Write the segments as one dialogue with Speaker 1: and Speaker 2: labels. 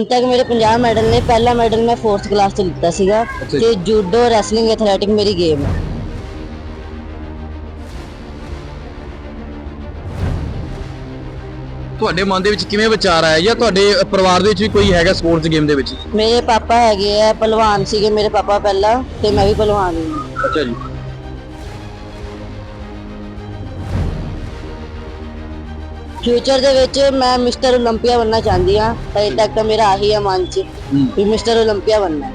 Speaker 1: ਹੁਣ ਤੱਕ ਮੇਰੇ 50 ਮੈਡਲ ਨੇ ਪਹਿਲਾ ਮੈਡਲ ਮੈਂ 4th ਕਲਾਸ ਚ ਲਿੱਤਾ ਸੀਗਾ
Speaker 2: ਅੱਛਾ ਜੀ।
Speaker 1: ਤੇ ਜੂਡੋ ਰੈਸਲਿੰਗ ਐਥਲੈਟਿਕ ਮੇਰੀ ਗੇਮ ਹੈ।
Speaker 2: ਤੁਹਾਡੇ ਮਨ ਦੇ ਵਿੱਚ ਕਿਵੇਂ ਵਿਚਾਰ ਆਇਆ ਜਾਂ ਤੁਹਾਡੇ ਪਰਿਵਾਰ ਦੇ ਵਿੱਚ ਵੀ ਕੋਈ ਹੈਗਾ ਸਪੋਰਟਸ ਗੇਮ ਦੇ ਵਿੱਚ?
Speaker 1: ਮੇਰੇ ਪਾਪਾ ਹੈਗੇ ਆ ਪਹਿਲਵਾਨ ਸੀਗੇ ਮੇਰੇ ਪਾਪਾ ਪਹਿਲਾਂ ਤੇ ਮੈਂ ਵੀ ਪਹਿਲਵਾਨ ਹੀ ਹਾਂ।
Speaker 2: ਅੱਛਾ ਜੀ।
Speaker 1: ਫਿਊਚਰ ਦੇ ਵਿੱਚ ਮੈਂ ਮਿਸਟਰ 올림픽ਆ ਬਣਨਾ ਚਾਹੁੰਦੀ ਆ ਅਜੇ ਤੱਕ ਤਾਂ ਮੇਰਾ ਆਹੀ ਆ ਮਨ 'ਚ ਵੀ ਮਿਸਟਰ 올림픽ਆ ਬਣਨਾ ਹੈ।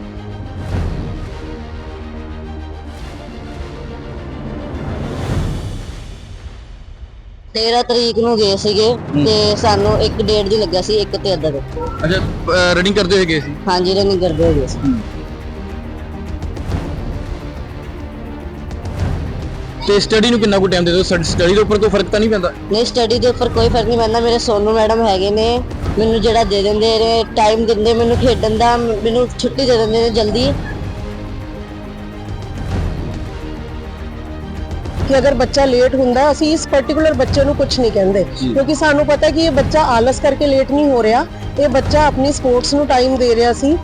Speaker 1: ਤੇਰਾਂ ਤਰੀਕ ਨੂੰ ਗਏ ਸੀਗੇ ਤੇ ਸਾਨੂੰ ਇੱਕ ਡੇਟ ਦੀ ਲੱਗਿਆ ਸੀ ਇੱਕ ਤੇ ਅੱਧਾ ਦੇ
Speaker 2: ਅੱਛਾ ਰਨਿੰਗ ਕਰਦੇ ਹੋਏ ਗਏ ਸੀ?
Speaker 1: ਹਾਂਜੀ ਰਨਿੰਗ ਕਰਦੇ ਹੋਏ ਗਏ ਸੀ।
Speaker 2: ਤੇ ਸਟੱਡੀ ਨੂੰ ਕਿੰਨਾ ਕੁ ਟਾਈਮ ਦੇ ਦਿਓ? ਸਟੱਡੀ ਦੇ ਉੱਪਰ ਕੋਈ ਫ਼ਰਕ ਤਾਂ ਨਹੀਂ ਪੈਂਦਾ?
Speaker 1: ਨਹੀਂ ਸਟੱਡੀ ਦੇ ਉੱਪਰ ਕੋਈ ਫ਼ਰਕ ਨਹੀਂ ਪੈਂਦਾ। ਮੇਰੇ ਸੋਨੂ ਮੈਡਮ ਹੈਗੇ ਨੇ। ਮੈਨੂੰ ਜਿਹੜਾ ਦੇ ਦਿੰਦੇ ਨੇ ਟਾਈਮ ਦਿੰਦੇ ਮੈਨੂੰ ਖੇਡਣ ਦਾ ਮੈਨੂੰ ਛੁੱਟੀ ਦੇ ਦਿੰਦੇ ਨੇ ਜਲਦੀ।
Speaker 3: ਕਿ ਅਗਰ ਬੱਚਾ ਲੇਟ ਹੁੰਦਾ ਅਸੀਂ ਇਸ ਪਾਰਟਿਕੂਲਰ ਬੱਚੇ ਨੂੰ ਕੁਝ ਨਹੀਂ ਕਹਿੰਦੇ। ਕਿਉਂਕਿ ਸਾਨੂੰ ਪਤਾ ਕਿ ਇਹ ਬੱਚਾ ਆਲਸ ਕਰਕੇ ਲੇਟ ਨਹੀਂ ਹੋ ਰਿਹਾ। ਇਹ ਬੱਚਾ ਆਪਣੀ ਸਪੋਰਟਸ ਨੂੰ ਟਾਈਮ ਦੇ ਰਿਹਾ ਸੀ।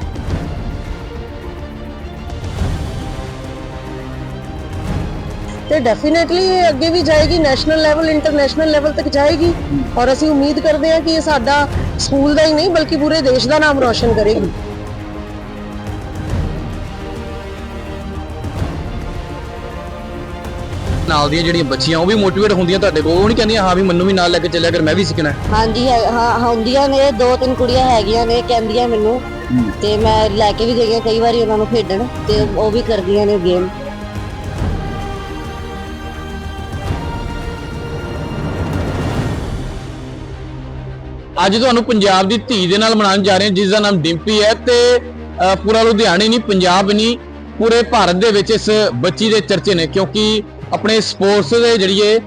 Speaker 3: ਤੇ ਡੈਫੀਨਿਟਲੀ ਇਹ ਅੱਗੇ ਵੀ ਜਾਏਗੀ ਨੈਸ਼ਨਲ ਲੈਵਲ ਇੰਟਰਨੈਸ਼ਨਲ ਲੈਵਲ ਤੱਕ ਜਾਏਗੀ। ਔਰ ਅਸੀਂ ਉਮੀਦ ਕਰਦੇ ਹਾਂ ਕਿ ਇਹ ਸਾਡਾ ਸਕੂਲ ਦਾ ਹੀ ਨਹੀਂ ਬਲਕਿ ਪੂਰੇ ਦੇਸ਼ ਦਾ ਨਾਮ ਰੋਸ਼ਨ ਕਰੇਗੀ।
Speaker 2: ਨਾਲ ਦੀਆਂ ਜਿਹੜੀਆਂ ਬੱਚੀਆਂ ਉਹ ਵੀ ਮੋਟੀਵੇਟ ਹੁੰਦੀਆਂ ਤੁਹਾਡੇ ਕੋਲ। ਉਹ ਨਹੀਂ ਕਹਿੰਦੀਆਂ ਹਾਂ ਵੀ ਮੈਨੂੰ ਵੀ ਨਾਲ ਲੈ ਕੇ ਚੱਲਿਆ ਕਰ ਮੈਂ ਵੀ ਸਿੱਖਣਾ ਹੈ।
Speaker 1: ਹਾਂਜੀ ਹੈ- ਹਾਂ ਹੁੰਦੀਆਂ ਨੇ ਦੋ ਤਿੰਨ ਕੁੜੀਆਂ ਹੈਗੀਆਂ ਨੇ ਕਹਿੰਦੀਆਂ ਮੈਨੂੰ। ਤੇ ਮੈਂ ਲੈ ਕੇ ਵੀ ਗਈ ਹਾਂ ਕਈ ਵਾਰੀ ਉਹਨਾਂ ਨੂੰ ਖੇਡਣ ਤੇ ਉਹ ਵੀ ਕਰਦੀਆਂ ਨੇ ਗੇਮ
Speaker 2: ਅੱਜ ਤੁਹਾਨੂੰ ਪੰਜਾਬ ਦੀ ਧੀ ਦੇ ਨਾਲ ਮਨਾਉਣ ਜਾ ਰਹੇ ਹਾਂ ਜਿਸ ਦਾ ਨਾਮ ਡਿੰਪੀ ਹੈ ਤੇ ਪੂਰਾ ਲੁਧਿਆਣਾ ਨਹੀਂ ਪੰਜਾਬ ਨਹੀਂ ਪੂਰੇ ਭਾਰਤ ਦੇ ਵਿੱਚ ਇਸ ਬੱਚੀ ਦੇ ਚਰਚੇ ਨੇ ਕਿਉਂਕਿ ਆਪਣੇ ਸਪੋਰਟਸ ਦੇ ਜਰੀਏ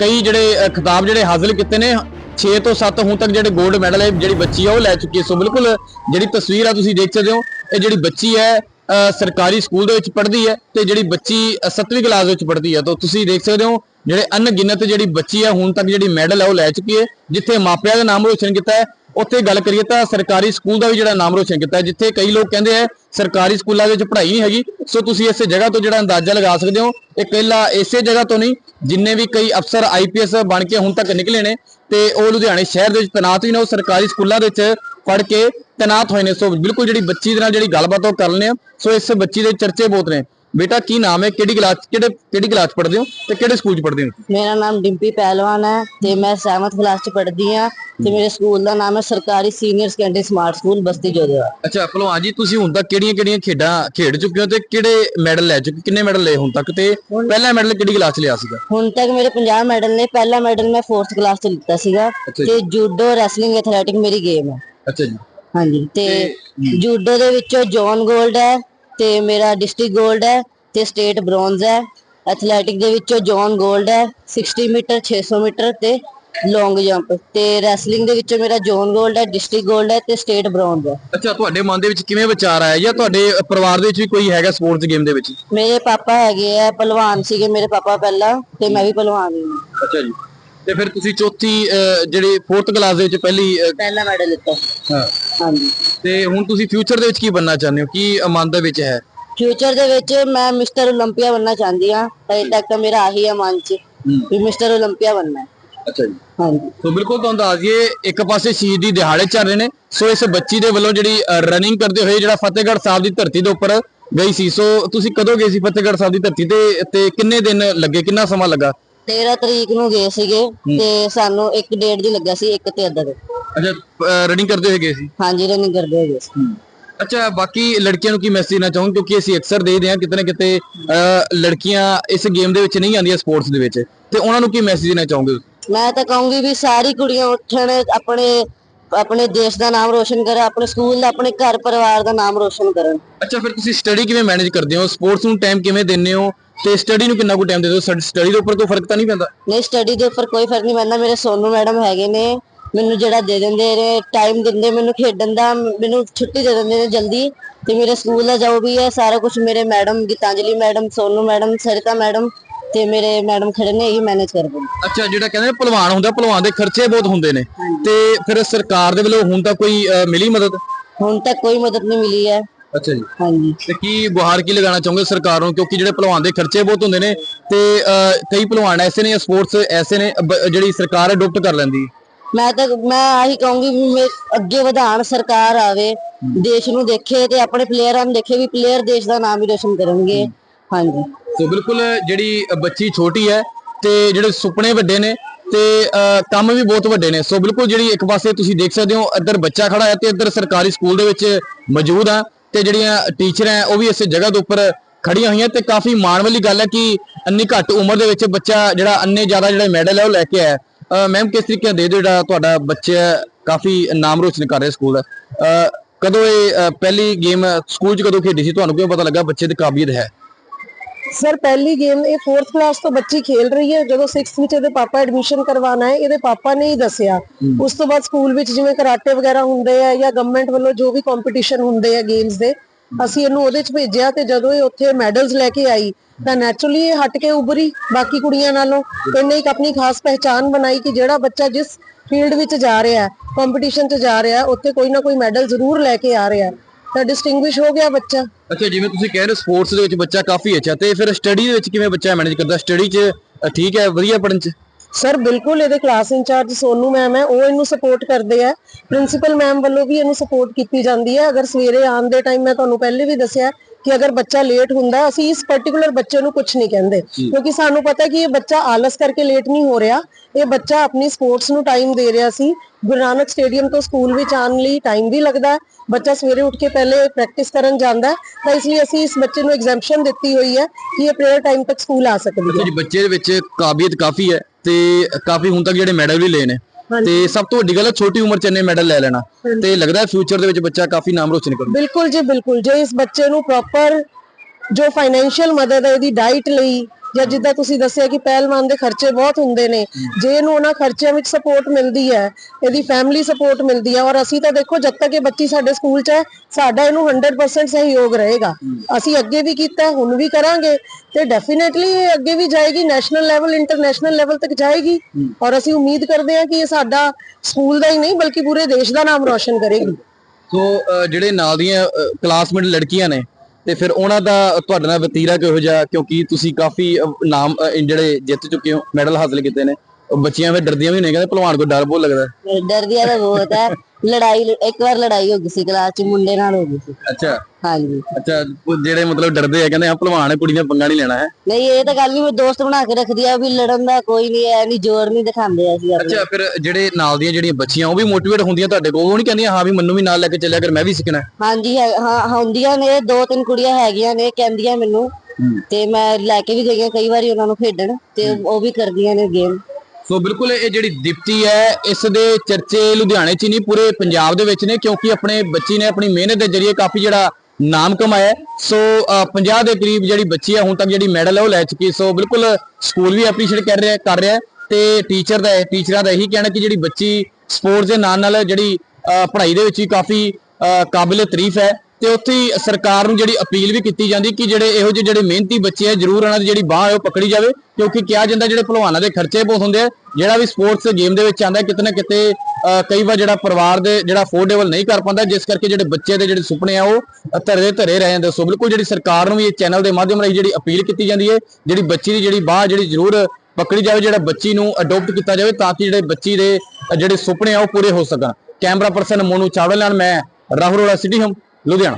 Speaker 2: ਕਈ ਜਿਹੜੇ ਖਿਤਾਬ ਜਿਹੜੇ ਹਾਸਲ ਕੀਤੇ ਨੇ 6 ਤੋਂ 7 ਹੁਣ ਤੱਕ ਜਿਹੜੇ 골ਡ ਮੈਡਲ ਹੈ ਜਿਹੜੀ ਬੱਚੀ ਆ ਉਹ ਲੈ ਚੁੱਕੀ ਹੈ ਸੋ ਬਿਲਕੁਲ ਜਿਹੜੀ ਤਸਵੀਰ ਆ ਤੁਸੀਂ ਦੇਖ ਸਕਦੇ ਹੋ ਇਹ ਜਿਹੜੀ ਬੱਚੀ ਹੈ ਅ, ਸਰਕਾਰੀ ਸਕੂਲ ਦੇ ਵਿੱਚ ਪੜ੍ਹਦੀ ਹੈ ਤੇ ਜਿਹੜੀ ਬੱਚੀ 7ਵੀਂ ਕਲਾਸ ਦੇ ਵਿੱਚ ਪੜ੍ਹਦੀ ਹੈ ਤਾਂ ਤੁਸੀਂ ਦੇਖ ਸਕਦੇ ਹੋ ਜਿਹੜੇ ਅਣਗਿਣਤ ਜਿਹੜੀ ਬੱਚੀ ਹੈ ਹੁਣ ਤੱਕ ਜਿਹੜੀ ਮੈਡਲ ਹੈ ਉਹ ਲੈ ਚੁੱਕੀ ਹੈ, ਜਿੱਥੇ ਮਾਪਿਆਂ ਦਾ ਨਾਮ ਰੋਸ਼ਨ ਕੀਤਾ ਹੈ। ਉੱਥੇ ਗੱਲ ਕਰੀਏ ਤਾਂ ਸਰਕਾਰੀ ਸਕੂਲ ਦਾ ਵੀ ਜਿਹੜਾ ਨਾਮ ਰੋਸ਼ਨ ਕੀਤਾ ਜਿੱਥੇ ਕਈ ਲੋਕ ਕਹਿੰਦੇ ਆ, ਸਰਕਾਰੀ ਸਕੂਲਾਂ ਵਿੱਚ ਪੜ੍ਹਾਈ ਨਹੀਂ ਹੈਗੀ, ਸੋ ਤੁਸੀਂ ਇਸੇ ਜਗ੍ਹਾ ਤੋਂ ਜਿਹੜਾ ਅੰਦਾਜ਼ਾ ਲਗਾ ਸਕਦੇ ਹੋ, ਇਹ ਇਕੱਲਾ ਇਸੇ ਜਗ੍ਹਾ ਤੋਂ ਨਹੀਂ, ਜਿੰਨੇ ਵੀ ਕਈ ਅਫਸਰ ਆਈਪੀਐਸ ਬਣ ਕੇ ਹੁਣ ਤੱਕ ਨਿਕਲੇ ਨੇ, ਤੇ ਉਹ ਲੁਧਿਆਣੇ ਸ਼ਹਿਰ ਦੇ ਵਿੱਚ ਤੈਨਾਤ ਵੀ ਨੇ, ਉਹ ਸਰਕਾਰੀ ਸਕੂਲਾਂ ਦੇ ਵਿੱਚ ਪੜ੍ਹ ਕੇ ਤੈਨਾਤ ਹੋਏ ਨੇ। ਸੋ ਬਿਲਕੁਲ ਜਿਹੜੀ ਬੱਚੀ ਦੇ ਨਾਲ ਜਿਹੜੀ ਗੱਲਬਾਤ ਉਹ ਕਰ ਲੈਂਦੇ ਆ, ਸੋ ਇਸ ਬੱਚੀ ਦੇ ਚਰਚੇ ਬਹੁਤ ਨੇ। ਬੇਟਾ ਕੀ ਨਾਮ ਹੈ? ਕਿਹੜੀ ਕਲਾਸ ਕਿਹੜੇ ਕਿਹੜੀ ਕਲਾਸ ਪੜ੍ਹਦੇ ਹੋ ਤੇ ਕਿਹੜੇ ਸਕੂਲ 'ਚ ਪੜ੍ਹਦੇ ਹੋ?
Speaker 1: ਮੇਰਾ ਨਾਮ ਡਿੰਪੀ ਪਹਿਲਵਾਨ ਹੈ ਤੇ ਮੈਂ 7th ਕਲਾਸ ਚ ਪੜ੍ਹਦੀ ਹਾਂ ਤੇ ਮੇਰੇ ਸਕੂਲ ਦਾ ਨਾਮ ਹੈ ਸਰਕਾਰੀ senior secondary smart school Basti Jodhewal.
Speaker 2: ਅੱਛਾ ਭਲਵਾਨ ਜੀ ਤੁਸੀਂ ਹੁਣ ਤੱਕ ਕਿਹੜੀਆਂ ਕਿਹੜੀਆਂ ਖੇਡਾਂ ਖੇਡ ਚੁੱਕੇ ਹੋ ਤੇ ਕਿਹੜੇ ਮੈਡਲ ਲੈ ਚੁੱਕੇ ਕਿੰਨੇ ਮੈਡਲ ਲਏ ਹੁਣ ਤੱਕ ਤੇ ਪਹਿਲਾ ਮੈਡਲ ਕਿਹੜੀ ਕਲਾਸ 'ਚ ਲਿਆ ਸੀਗਾ?
Speaker 1: ਹੁਣ ਤੱਕ ਮੇਰੇ 50 ਮੈਡਲ ਨੇ ਪਹਿਲਾ ਮੈਡਲ ਮੈਂ 4th ਕਲਾਸ ਚ ਲਿੱਤਾ ਸੀਗਾ। ਤੇ ਜੂਡੋ ਰੈਸਲਿੰਗ ਐਥਲੈਟਿਕ ਮੇਰੀ ਗੇਮ ਹੈ।
Speaker 2: ਅੱਛਾ ਜੀ।
Speaker 1: ਹਾਂਜੀ ਤੇ ਜੂਡੋ ਦੇ ਵਿੱਚੋਂ ਜੌਨ 골ਡ ਹੈ ਤੇ ਮੇਰਾ ਡਿਸਟ੍ਰਿਕਟ 골ਡ ਹੈ ਤੇ ਸਟੇਟ ਬ੍ਰੌਂਜ਼ ਹੈ। ਐਥਲੈਟਿਕ ਦੇ ਵਿੱਚੋਂ ਜੌਨ 골ਡ ਹੈ 60 ਮੀਟਰ 600 ਮੀਟਰ ਤੇ ਲੌਂਗ ਜੰਪ ਤੇ ਰੈਸਲਿੰਗ ਦੇ ਵਿੱਚੋਂ ਮੇਰਾ ਜੌਨ 골ਡ ਹੈ ਡਿਸਟ੍ਰਿਕਟ 골ਡ ਹੈ ਤੇ ਸਟੇਟ ਬ੍ਰੌਂਜ਼ ਹੈ।
Speaker 2: ਅੱਛਾ ਤੁਹਾਡੇ ਮਨ ਦੇ ਵਿੱਚ ਕਿਵੇਂ ਵਿਚਾਰ ਆਇਆ ਜਾਂ ਤੁਹਾਡੇ ਪਰਿਵਾਰ ਦੇ ਵਿੱਚ ਵੀ ਕੋਈ ਹੈਗਾ ਸਪੋਰਟਸ ਗੇਮ ਦੇ ਵਿੱਚ?
Speaker 1: ਮੇਰੇ ਪਾਪਾ ਹੈਗੇ ਆ ਪਹਿਲਵਾਨ ਸੀਗੇ ਮੇਰੇ ਪਾਪਾ ਪਹਿਲਾਂ ਤੇ ਮੈਂ ਵੀ ਪਹਿਲਵਾਨ ਹਾਂ
Speaker 2: ਅੱਛਾ ਜੀ। ਤੇ ਫਿਰ ਤੁਸੀਂ ਚੌਥੀ ਅਹ, ਜਿਹੜੀ 4th ਕਲਾਸ ਦੇ ਵਿੱਚ ਪਹਿਲੀ
Speaker 1: ਪਹਿਲਾ ਮੈਡਲ ਲਿੱਤਾ।
Speaker 2: ਹਾਂ।
Speaker 1: ਹਾਂਜੀ।
Speaker 2: ਤੇ ਹੁਣ ਤੁਸੀਂ ਫਿਊਚਰ ਦੇ ਵਿੱਚ ਕੀ ਬੰਨਣਾ ਚਾਹੁੰਦੇ ਹੋ? ਕੀ ਅਮਨ ਦੇ ਵਿੱਚ ਹੈ?
Speaker 1: ਫਿਊਚਰ ਦੇ ਵਿੱਚ ਮੈਂ ਮਿਸਟਰ 올림픽ਆ ਬਣਨਾ ਚਾਹੁੰਦੀ ਹਾਂ। ਅਜੇ ਤੱਕ ਤਾਂ ਮੇਰਾ ਆਹੀ ਅਮਨ ਚ ਵੀ ਮਿਸਟਰ 올림픽ਆ ਬਣਨਾ ਹੈ।
Speaker 2: ਅੱਛਾ ਜੀ।
Speaker 1: ਹਾਂਜੀ।
Speaker 2: ਸੋ ਬਿਲਕੁਲ ਤੁਹਾਨੂੰ ਦੱਸ ਦਈਏ ਇੱਕ ਪਾਸੇ ਸ਼ਹੀਦ ਦੀ ਦਿਹਾੜੇ ਚੱਲ ਰਹੇ ਨੇ। ਸੋ ਇਸ ਬੱਚੀ ਦੇ ਵੱਲੋਂ ਜਿਹੜੀ ਰਨਿੰਗ ਕਰਦੇ ਹੋਏ ਜਿਹੜਾ ਫਤਿਹਗੜ੍ਹ ਸਾਹਿਬ ਦੀ ਧਰਤੀ ਦੇ ਉੱਪਰ ਗਈ ਸੀ। ਸੋ ਤੁਸੀਂ ਕਦੋਂ ਗਏ ਸੀ ਫਤਿਹਗੜ੍ਹ ਸਾਹਿਬ ਦੀ ਧਰਤੀ ਤੇ? ਤੇ ਕਿੰਨੇ ਦਿਨ ਲੱਗੇ? ਕਿੰਨਾ ਸਮਾਂ ਲੱਗਾ?
Speaker 1: 13 ਤਰੀਕ ਨੂੰ ਗਏ ਸੀਗੇ ਤੇ ਸਾਨੂੰ 1 ਡੇਢ ਦੀ ਲੱਗਿਆ ਸੀ 1 ਤੇ ਅੱਧਾ ਦੇ
Speaker 2: ਅੱਛਾ ਰਨਿੰਗ ਕਰਦੇ ਹੋਏ ਗਏ ਸੀ?
Speaker 1: ਹਾਂਜੀ ਰਨਿੰਗ ਕਰਦੇ ਹੈਗੇ ਸੀ।
Speaker 2: ਅੱਛਾ ਬਾਕੀ ਲੜਕੀਆਂ ਨੂੰ ਕੀ ਮੈਸੇਜ ਦੇਣਾ ਚਾਹੋਗੇ? ਕਿਉਂਕਿ ਅਸੀਂ ਅਕਸਰ ਦੇਖਦੇ ਹਾਂ ਕਿਤੇ ਨਾ ਕਿਤੇ ਲੜਕੀਆਂ ਇਸ ਗੇਮ ਦੇ ਵਿੱਚ ਨਹੀਂ ਆਉਂਦੀਆਂ ਸਪੋਰਟਸ ਦੇ ਵਿੱਚ। ਤੇ ਉਹਨਾਂ ਨੂੰ ਕੀ ਮੈਸੇਜ ਦੇਣਾ ਚਾਹੋਗੇ?
Speaker 1: ਮੈਂ ਤਾਂ ਕਹੂੰਗੀ ਵੀ ਸਾਰੀ ਕੁੜੀਆਂ ਉੱਠਣ ਆਪਣੇ ਆਪਣੇ ਦੇਸ਼ ਦਾ ਨਾਮ ਰੋਸ਼ਨ ਕਰਨ ਆਪਣੇ ਸਕੂਲ ਦਾ ਆਪਣੇ ਘਰ ਪਰਿਵਾਰ ਦਾ ਨਾਮ ਰੋਸ਼ਨ ਕਰਨ।
Speaker 2: ਅੱਛਾ ਫਿਰ ਤੁਸੀਂ ਸਟੱਡੀ ਕਿਵੇਂ ਮੈਨੇਜ ਕਰਦੇ ਹੋ? ਸਪੋਰਟਸ ਨੂੰ ਟਾਈਮ ਕਿਵੇਂ ਦਿੰਦੇ ਹੋ? ਤੇ ਸਟੱਡੀ ਨੂੰ ਕਿੰਨਾ ਕੁ ਟਾਈਮ ਦਿੰਦੇ ਹੋ ਸਟੱਡੀ ਦੇ ਉੱਪਰ ਕੋਈ ਫ਼ਰਕ ਤਾਂ ਨਹੀਂ ਪੈਂਦਾ?
Speaker 1: ਨਹੀਂ ਸਟੱਡੀ ਦੇ ਉੱਪਰ ਕੋਈ ਫ਼ਰਕ ਨਹੀਂ ਪੈਂਦਾ। ਮੇਰੇ ਸੋਨੂ ਮੈਡਮ ਹੈਗੇ ਨੇ। ਮੈਨੂੰ ਜਿਹੜਾ ਦੇ ਦਿੰਦੇ ਨੇ ਟਾਈਮ ਦਿੰਦੇ ਮੈਨੂੰ ਖੇਡਣ ਦਾ ਮੈਨੂੰ ਛੁੱਟੀ ਦੇ ਦਿੰਦੇ ਨੇ ਜਲਦੀ। ਤੇ ਮੇਰੇ ਸਕੂਲ ਦਾ ਜੋ ਵੀ ਹੈ ਸਾਰਾ ਕੁਝ ਮੇਰੇ madam Geetanjali madam Sonu madam Sarita madam ਤੇ ਮੇਰੇ ਮੈਡਮ ਖੜੇ ਨੇ ਇਹ ਮੈਨੇਜ ਕਰਦੇ ਨੇ।
Speaker 2: ਅੱਛਾ ਜਿਹੜਾ ਕਹਿੰਦੇ ਨੇ ਪਹਿਲਵਾਨ ਹੁੰਦਾ ਪਹਿਲਵਾਨ ਦੇ ਖਰਚੇ ਬਹੁਤ ਹੁੰਦੇ ਨੇ। ਤੇ ਫਿਰ ਸਰਕਾਰ ਦੇ ਵੱਲੋਂ ਹੁਣ ਤਾਂ ਕੋਈ ਮਿਲੀ ਮਦਦ?
Speaker 1: ਹੁਣ ਤੱਕ ਕੋਈ ਮਦਦ ਨਹੀਂ ਮਿਲੀ ਹੈ।
Speaker 2: ਅੱਛਾ ਜੀ।
Speaker 1: ਹਾਂਜੀ।
Speaker 2: ਤੇ ਕੀ ਗੁਹਾਰ ਕੀ ਲਗਾਉਣਾ ਚਾਹੋਗੇ ਸਰਕਾਰ? ਨੂੰ ਕਿਉਂਕਿ ਜਿਹੜੇ ਪਹਿਲਵਾਨ ਦੇ ਖਰਚੇ ਬਹੁਤ ਹੁੰਦੇ ਨੇ ਤੇ ਕਈ ਪਹਿਲਵਾਨ ਐਸੇ ਨੇ ਸਪੋਰਟਸ ਐਸੇ ਨੇ ਬ- ਜਿਹੜੀ ਸਰਕਾਰ ਅਡਾਪਟ ਕਰ ਲੈਂਦੀ।
Speaker 1: ਮੈਂ ਤਾਂ ਮੈਂ ਆਹੀ ਕਹੂੰਗੀ ਵੀ ਮੇ- ਅੱਗੇ ਵਧਾਣ ਸਰਕਾਰ ਆਵੇ ਦੇਸ਼ ਨੂੰ ਦੇਖੇ ਤੇ ਆਪਣੇ ਪਲੇਅਰਾਂ ਨੂੰ ਦੇਖੇ ਵੀ ਪਲੇਅਰ ਦੇਸ਼ ਦਾ ਨਾਮ ਹੀ ਰੋਸ਼ਨ ਕਰਨਗੇ। ਹਾਂਜੀ।
Speaker 2: ਸੋ ਬਿਲਕੁਲ ਜਿਹੜੀ ਬੱਚੀ ਛੋਟੀ ਹੈ ਤੇ ਜਿਹੜੇ ਸੁਪਨੇ ਵੱਡੇ ਨੇ ਤੇ ਅ, ਕੰਮ ਵੀ ਬਹੁਤ ਵੱਡੇ ਨੇ। ਸੋ ਬਿਲਕੁਲ ਜਿਹੜੀ ਇੱਕ ਪਾਸੇ ਤੁਸੀਂ ਦੇਖ ਸਕਦੇ ਹੋ ਇੱਧਰ ਬੱਚਾ ਖੜਾ ਹੈ ਤੇ ਇੱਧਰ ਸਰਕਾਰੀ ਸਕੂਲ ਦੇ ਵਿੱਚ ਮੌਜੂਦ ਆ। ਤੇ ਜਿਹੜੀਆਂ ਟੀਚਰ ਹੈ, ਉਹ ਵੀ ਇਸ ਜਗ੍ਹਾ ਦੇ ਉੱਪਰ ਖੜੀਆਂ ਹੋਈਆਂ ਤੇ ਕਾਫੀ ਮਾਣ ਵਾਲੀ ਗੱਲ ਹੈ ਕਿ ਅੰਨੀ ਘੱਟ ਉਮਰ ਦੇ ਵਿੱਚ ਬੱਚਾ ਜਿਹੜਾ ਅੰਨੇ ਜ਼ਿਆਦਾ ਜਿਹੜਾ ਮੈਡਲ ਹੈ, ਉਹ ਲੈ ਕੇ ਆਇਆ ਮੈਮ ਕਿਸ ਤਰੀਕੇ ਦੇ ਜਿਹੜਾ ਤੁਹਾਡਾ ਬੱਚਾ ਕਾਫੀ ਨਾਮ ਰੋਸ਼ਨ ਕਰ ਰਿਹਾ ਸਕੂਲ ਦਾ? ਕਦੋਂ ਇਹ ਪਹਿਲੀ ਗੇਮ ਸਕੂਲ 'ਚ ਕਦੋਂ ਖੇਡੀ ਸੀ? ਤੁਹਾਨੂੰ ਕਿਉਂ ਪਤਾ ਲੱਗਾ ਬੱਚੇ ਦੀ ਕਾਬਲੀਅਤ ਹੈ?
Speaker 3: ਸਰ ਪਹਿਲੀ ਗੇਮ ਇਹ 4th ਕਲਾਸ ਤੋਂ ਬੱਚੀ ਖੇਲ ਰਹੀ ਹੈ। ਜਦੋਂ 6th ਵਿੱਚ ਇਹਦੇ ਪਾਪਾ ਐਡਮਿਸ਼ਨ ਕਰਵਾਉਣਾ ਹੈ ਇਹਦੇ ਪਾਪਾ ਨੇ ਹੀ ਦੱਸਿਆ। ਉਸ ਤੋਂ ਬਾਅਦ ਸਕੂਲ ਵਿੱਚ ਜਿਵੇਂ ਕਰਾਟੇ ਵਗੈਰਾ ਹੁੰਦੇ ਆ ਜਾਂ ਗਵਰਨਮੈਂਟ ਵੱਲੋਂ ਜੋ ਵੀ ਕੰਪੀਟੀਸ਼ਨ ਹੁੰਦੇ ਆ ਗੇਮਸ ਦੇ ਅਸੀਂ ਇਹਨੂੰ ਉਹਦੇ ਚ ਭੇਜਿਆ ਤੇ ਜਦੋਂ ਇਹ ਉੱਥੇ ਮੈਡਲਸ ਲੈ ਕੇ ਆਈ ਤਾਂ ਨੈਚੁਰਲੀ ਇਹ ਹਟ ਕੇ ਉੱਭਰੀ ਬਾਕੀ ਕੁੜੀਆਂ ਨਾਲੋਂ। ਇਹਨੇ ਇੱਕ ਆਪਣੀ ਖਾਸ ਪਹਿਚਾਨ ਬਣਾਈ ਕਿ ਜਿਹੜਾ ਬੱਚਾ ਜਿਸ ਫੀਲਡ ਵਿੱਚ ਜਾ ਰਿਹਾ ਹੈ ਕੰਪੀਟੀਸ਼ਨ 'ਚ ਜਾ ਰਿਹਾ ਹੈ ਉੱਥੇ ਕੋਈ ਨਾ ਕੋਈ ਮੈਡਲ ਜ਼ਰੂਰ ਲੈ ਕੇ ਆ ਰਿਹਾ। ਹੈ ਤਾਂ ਡਿਸਟਿੰਗੁਇਸ਼ ਹੋ ਗਿਆ ਬੱਚਾ।
Speaker 2: ਅੱਛਾ ਜਿਵੇਂ ਤੁਸੀਂ ਕਹਿ ਰਹੇ ਸਪੋਰਟਸ ਦੇ ਵਿੱਚ ਬੱਚਾ ਕਾਫੀ ਅੱਛਾ ਤੇ ਫਿਰ ਸਟੱਡੀ ਦੇ ਵਿੱਚ ਕਿਵੇਂ ਬੱਚਾ ਮੈਨੇਜ ਕਰਦਾ? ਸਟੱਡੀ 'ਚ ਅ, ਠੀਕ ਹੈ ਵਧੀਆ ਪੜਨ 'ਚ?
Speaker 3: ਸਰ ਬਿਲਕੁਲ ਇਹਦੇ ਕਲਾਸ ਇੰਚਾਰਜ ਸੋਨੂ ਮੈਮ ਹੈ ਉਹ ਇਹਨੂੰ ਸਪੋਰਟ ਕਰਦੇ ਆ। ਪ੍ਰਿੰਸੀਪਲ ਮੈਮ ਵੱਲੋਂ ਵੀ ਇਹਨੂੰ ਸਪੋਰਟ ਕੀਤੀ ਜਾਂਦੀ ਹੈ। ਅਗਰ ਸਵੇਰੇ ਆਉਣ ਦੇ ਟਾਈਮ ਮੈਂ ਤੁਹਾਨੂੰ ਪਹਿਲੇ ਵੀ ਦੱਸਿਆ ਕਿ ਅਗਰ ਬੱਚਾ ਲੇਟ ਹੁੰਦਾ ਅਸੀਂ ਇਸ ਪਾਰਟਿਕੂਲਰ ਬੱਚੇ ਨੂੰ ਕੁਝ ਨਹੀਂ ਕਹਿੰਦੇ। ਕਿਉਂਕਿ ਸਾਨੂੰ ਪਤਾ ਕਿ ਇਹ ਬੱਚਾ ਆਲਸ ਕਰਕੇ ਲੇਟ ਨਹੀਂ ਹੋ ਰਿਹਾ। ਇਹ ਬੱਚਾ ਆਪਣੀ ਸਪੋਰਟਸ ਨੂੰ ਟਾਈਮ ਦੇ ਰਿਹਾ ਸੀ। ਗੁਰੂ ਨਾਨਕ ਸਟੇਡੀਅਮ ਤੋਂ ਸਕੂਲ ਵਿੱਚ ਆਉਣ ਲਈ ਟਾਈਮ ਵੀ ਲੱਗਦਾ ਹੈ। ਬੱਚਾ ਸਵੇਰੇ ਉੱਠ ਕੇ ਪਹਿਲੇ ਪ੍ਰੈਕਟਿਸ ਕਰਨ ਜਾਂਦਾ ਹੈ। ਤਾਂ ਇਸ ਲਈ ਅਸੀਂ ਇਸ ਬੱਚੇ ਨੂੰ ਐਗਜ਼ੈਂਪਸ਼ਨ ਦਿੱਤੀ ਹੋਈ ਹੈ ਕਿ ਇਹ ਪ੍ਰੇਅਰ ਟਾਈਮ ਤੱਕ ਸਕੂਲ ਆ ਸਕਦੀ ਹੈ।
Speaker 2: ਜੀ ਬੱਚੇ ਦੇ ਵਿੱਚ ਕਾਬਲੀਅਤ ਕਾਫੀ ਹੈ ਤੇ ਕਾਫੀ ਹੁਣ ਤੱਕ ਜਿਹੜੇ ਮੈਡਲ ਵੀ ਲਏ ਨੇ। ਤੇ ਸਭ ਤੋਂ ਵੱਡੀ ਗੱਲ ਹੈ ਛੋਟੀ ਉਮਰ 'ਚ ਇੰਨੇ ਮੈਡਲ ਲੈ ਲੈਣਾ। ਤੇ ਲੱਗਦਾ ਹੈ ਫਿਊਚਰ ਦੇ ਵਿੱਚ ਬੱਚਾ ਕਾਫੀ ਨਾਮ ਰੋਸ਼ਨ ਕਰੂਗਾ।
Speaker 3: ਬਿਲਕੁਲ ਜੀ ਬਿਲਕੁਲ। ਜੇ ਇਸ ਬੱਚੇ ਨੂੰ ਪ੍ਰੋਪਰ ਜੋ ਫਾਈਨੈਂਸ਼ੀਅਲ ਮਦਦ ਹੈ ਇਹਦੀ ਡਾਈਟ ਲਈ ਜਾਂ ਜਿੱਦਾਂ ਤੁਸੀਂ ਦੱਸਿਆ ਕਿ ਪਹਿਲਵਾਨ ਦੇ ਖਰਚੇ ਬਹੁਤ ਹੁੰਦੇ ਨੇ, ਜੇ ਇਹਨੂੰ ਉਹਨਾਂ ਖਰਚਿਆਂ ਵਿੱਚ ਸਪੋਰਟ ਮਿਲਦੀ ਹੈ, ਇਹਦੀ ਫੈਮਿਲੀ ਸਪੋਰਟ ਮਿਲਦੀ ਹੈ, ਔਰ ਅਸੀਂ ਤਾਂ ਦੇਖੋ ਜਦ ਤੱਕ ਇਹ ਬੱਚੀ ਸਾਡੇ ਸਕੂਲ 'ਚ ਹੈ, ਸਾਡਾ ਇਹਨੂੰ 100% ਸਹਿਯੋਗ ਰਹੇਗਾ। ਅਸੀਂ ਅੱਗੇ ਵੀ ਕੀਤਾ, ਹੁਣ ਵੀ ਕਰਾਂਗੇ ਤੇ ਡੈਫੀਨਿਟਲੀ ਇਹ ਅੱਗੇ ਵੀ ਜਾਏਗੀ ਨੈਸ਼ਨਲ ਲੈਵਲ ਇੰਟਰਨੈਸ਼ਨਲ ਲੈਵਲ ਤੱਕ ਜਾਏਗੀ। ਔਰ ਅਸੀਂ ਉਮੀਦ ਕਰਦੇ ਹਾਂ ਕਿ ਇਹ ਸਾਡਾ ਸਕੂਲ ਦਾ ਹੀ ਨਹੀਂ, ਬਲਕਿ ਪੂਰੇ ਦੇਸ਼ ਦਾ ਨਾਮ ਰੋਸ਼ਨ ਕਰੇਗੀ।
Speaker 2: ਸੋ ਜਿਹੜੇ ਨਾਲ ਦੀਆਂ ਕਲਾਸਮੇਟ ਲੜਕੀਆਂ ਨੇ ਤੇ ਫਿਰ ਉਹਨਾਂ ਦਾ ਤੁਹਾਡੇ ਨਾਲ ਵਤੀਰਾ ਕਿਹੋ ਜਿਹਾ, ਕਿਉਂਕਿ ਤੁਸੀਂ ਕਾਫੀ ਨਾਮ ਜਿਹੜੇ ਜਿੱਤ ਚੁੱਕੇ ਹੋ, ਮੈਡਲ ਹਾਸਲ ਕੀਤੇ ਨੇ ਬੱਚੀਆਂ ਵੀ ਡਰਦੀਆਂ ਵੀ ਨੇ ਕਹਿੰਦੇ ਭਲਵਾਨ ਕੋ ਡਰ ਬਹੁਤ ਲੱਗਦਾ
Speaker 1: ਡਰਦੀਆਂ ਤਾਂ ਬਹੁਤ ਹੈ। ਲੜਾਈ ਇੱਕ ਵਾਰ ਲੜਾਈ ਹੋ ਗਈ ਸੀ ਕਲਾਸ 'ਚ ਮੁੰਡੇ ਨਾਲ ਹੋ ਗਈ ਸੀ।
Speaker 2: ਅੱਛਾ।
Speaker 1: ਹਾਂਜੀ।
Speaker 2: ਅੱਛਾ ਉਹ ਜਿਹੜੇ ਮਤਲਬ ਡਰਦੇ ਆ ਕਹਿੰਦੇ ਆ ਭਲਵਾਨ ਹੈ ਕੁੜੀ ਨੇ ਪੰਗਾ ਨਹੀਂ ਲੈਣਾ ਹੈ।
Speaker 1: ਨਹੀਂ ਇਹ ਤਾਂ ਗੱਲ ਨਹੀਂ ਮੈਂ ਦੋਸਤ ਬਣਾ ਕੇ ਰੱਖਦੀ ਆ ਵੀ ਲੜਨ ਦਾ ਕੋਈ ਨਹੀਂ ਐ ਨਹੀਂ ਜ਼ੋਰ ਨਹੀਂ ਦਿਖਾਉਂਦੇ ਅਸੀਂ ਆਪਣੇ।
Speaker 2: ਅੱਛਾ ਫਿਰ ਜਿਹੜੇ ਨਾਲ ਦੀਆਂ ਜਿਹੜੀਆਂ ਬੱਚੀਆਂ ਉਹ ਵੀ ਮੋਟੀਵੇਟ ਹੁੰਦੀਆਂ ਤੁਹਾਡੇ ਕੋਲ? ਉਹ ਨਹੀਂ ਕਹਿੰਦੀਆਂ ਹਾਂ ਵੀ ਮੈਨੂੰ ਵੀ ਨਾਲ ਲੈ ਕੇ ਚੱਲਿਆ ਕਰ ਮੈਂ ਵੀ ਸਿੱਖਣਾ ਹੈ।
Speaker 1: ਹਾਂਜੀ ਹੈ- ਹਾਂ ਹੁੰਦੀਆਂ ਨੇ ਦੋ ਤਿੰਨ ਕੁੜੀਆਂ ਹੈਗੀਆਂ ਨੇ ਕਹਿੰਦੀਆਂ ਮੈਨੂੰ। ਤੇ ਮੈਂ ਲੈ ਕੇ ਵੀ ਗਈ ਹਾਂ ਕਈ ਵਾਰੀ ਉਹਨਾਂ ਨੂੰ ਖੇਡਣ ਤੇ ਉਹ ਵੀ ਕਰਦੀਆਂ ਨੇ ਗੇਮ।
Speaker 2: ਸੋ ਬਿਲਕੁਲ ਇਹ ਜਿਹੜੀ ਦਿਪਤੀ ਹੈ ਇਸ ਦੇ ਚਰਚੇ ਲੁਧਿਆਣੇ 'ਚ ਹੀ ਨਹੀਂ ਪੂਰੇ ਪੰਜਾਬ ਦੇ ਵਿੱਚ ਨੇ ਕਿਉਂਕਿ ਆਪਣੇ ਬੱਚੀ ਨੇ ਆਪਣੀ ਮਿਹਨਤ ਦੇ ਜ਼ਰੀਏ ਕਾਫੀ ਜਿਹੜਾ ਨਾਮ ਕਮਾਇਆ ਸੋ ਅ, 50 ਦੇ ਕਰੀਬ ਜਿਹੜੀ ਬੱਚੀ ਹੈ ਹੁਣ ਤੱਕ ਜਿਹੜੀ ਮੈਡਲ ਹੈ ਉਹ ਲੈ ਚੁੱਕੀ ਸੋ ਬਿਲਕੁਲ ਸਕੂਲ ਵੀ ਐਪਰੀਸ਼ੀਏਟ ਕਰ ਰਿਹਾ ਕਰ ਰਿਹਾ ਹੈ ਤੇ ਟੀਚਰ ਦਾ ਟੀਚਰਾਂ ਦਾ ਇਹੀ ਕਹਿਣਾ ਕਿ ਜਿਹੜੀ ਬੱਚੀ ਸਪੋਰਟਸ ਦੇ ਨਾਲ ਨਾਲ ਜਿਹੜੀ ਪੜ੍ਹਾਈ ਦੇ ਵਿੱਚ ਵੀ ਕਾਫੀ ਕਾਬਿਲ ਤਾਰੀਫ ਹੈ। ਤੇ ਉੱਥੇ ਸਰਕਾਰ ਨੂੰ ਜਿਹੜੀ ਅਪੀਲ ਵੀ ਕੀਤੀ ਜਾਂਦੀ ਕਿ ਜਿਹੜੇ ਇਹੋ ਜਿਹੇ ਜਿਹੜੇ ਮਿਹਨਤੀ ਬੱਚੇ ਆ ਜਰੂਰ ਉਹਨਾਂ ਦੀ ਜਿਹੜੀ ਬਾਹ ਹੈ ਉਹ ਪਕੜੀ ਜਾਵੇ ਕਿਉਂਕਿ ਕਿਹਾ ਜਾਂਦਾ ਜਿਹੜੇ ਭਲਵਾਨਾਂ ਦੇ ਖਰਚੇ ਬਹੁਤ ਹੁੰਦੇ ਆ ਜਿਹੜਾ ਵੀ ਸਪੋਰਟਸ ਗੇਮ ਦੇ ਵਿੱਚ ਆਂਦਾ ਕਿਤੇ ਨਾ ਕਿਤੇ ਕਈ ਵਾਰ ਜਿਹੜਾ ਪਰਿਵਾਰ ਦੇ ਜਿਹੜਾ ਅਫੋਰਡੇਬਲ ਨਹੀਂ ਕਰ ਪਾਉਂਦਾ ਜਿਸ ਕਰਕੇ ਜਿਹੜੇ ਬੱਚੇ ਦੇ ਜਿਹੜੇ ਸੁਪਨੇ ਆ ਉਹ ਅ, ਧਰੇ ਧਰੇ ਰਹਿ ਜਾਂਦੇ ਸੋ ਬਿਲਕੁਲ ਜਿਹੜੀ ਸਰਕਾਰ ਨੂੰ ਵੀ ਇਹ ਚੈਨਲ ਦੇ ਮਾਧਿਅਮ ਰਾਹੀਂ ਜਿਹੜੀ ਅਪੀਲ ਕੀਤੀ ਜਾਂਦੀ ਹੈ ਜਿਹੜੀ ਬੱਚੀ ਦੀ ਜਿਹੜੀ ਬਾਹ ਜਿਹੜੀ ਜ਼ਰੂਰ ਪਕੜੀ ਜਾਵੇ ਜਿਹੜਾ ਬੱਚੀ ਨੂੰ ਅਡਾਪਟ ਕੀਤਾ ਜਾਵੇ ਤਾਂ ਕਿ ਜਿਹੜੇ ਬੱਚੀ ਦੇ ਜਿਹੜੇ ਸੁਪਨੇ ਆ ਉਹ ਪੂਰੇ ਹੋ ਸਕਣ। ਕੈਮਰਾ ਪਰਸਨ ਮੋਨੂ ਚਾਵਲ ਨਾਲ ਮੈਂ ਰਾਹੁਲ ਰੋੜਾ ਸਿਟੀ ਹਮ। ਲੁਧਿਆਣਾ